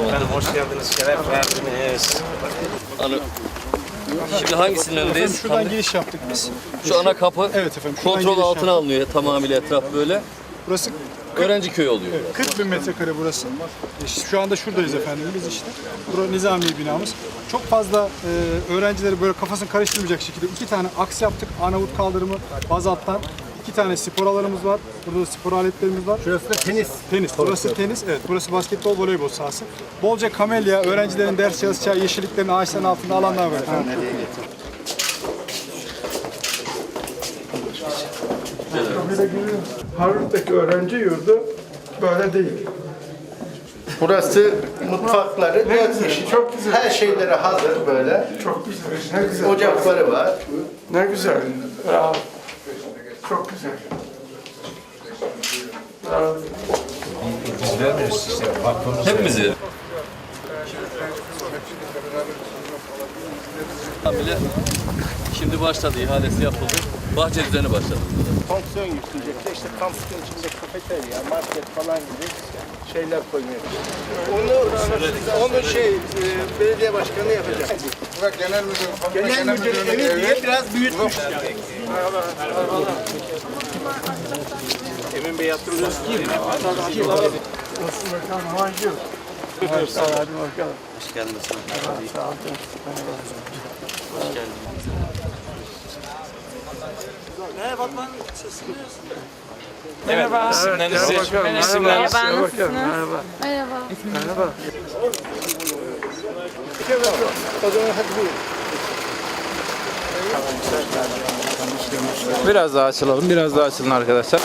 hoş geldiniz, şeref verdiniz. Hani Şimdi hangisinin önündeyiz? Şuradan giriş yaptık biz. Şu ana kapı Evet efendim. şuradan kontrol giriş altına yaptık. alınıyor tamamıyla etraf böyle. Burası Öğrenci köyü oluyor. 40 bin metrekare burası. E, Şu anda şuradayız efendim biz işte. Burası nizami binamız. Çok fazla e, öğrencileri böyle kafasını karıştırmayacak şekilde iki tane aks yaptık. Arnavut kaldırımı bazalttan. İki tane spor alanımız var. Burada da spor aletlerimiz var. Şurası da tenis. Tenis. Burası tenis. Evet. Burası basketbol, voleybol sahası. Bolca kamelya, öğrencilerin ders çalışacağı yeşilliklerin ağaçların altında alanlar var. efendim. Harvard'daki öğrenci yurdu böyle değil. Burası mutfakları yazmış. Çok güzel. Her şeyleri hazır böyle. Çok güzel. Ne güzel. Ocakları var. Ne güzel. Bravo. Çok güzel. Bravo. Hepimizi. Bile şimdi başladı, ihalesi yapıldı. Bahçe düzeni başladı. Fonksiyon yükleyecek de işte kampüsün içinde kafeterya, market falan gibi şeyler koymuyor. Onu, onu şey e, belediye başkanı yapacak. Burak Genel Müdür, Genel müdür evi diye biraz büyütmüş. Emin Bey hatırlıyorsunuz. Hoş geldiniz. Merhaba. İsimlerinizi, isimlerinizi. Merhaba, nasılsınız? Merhaba. O zaman hadi buyurun. Biraz daha açılalım, biraz daha açılın arkadaşlar.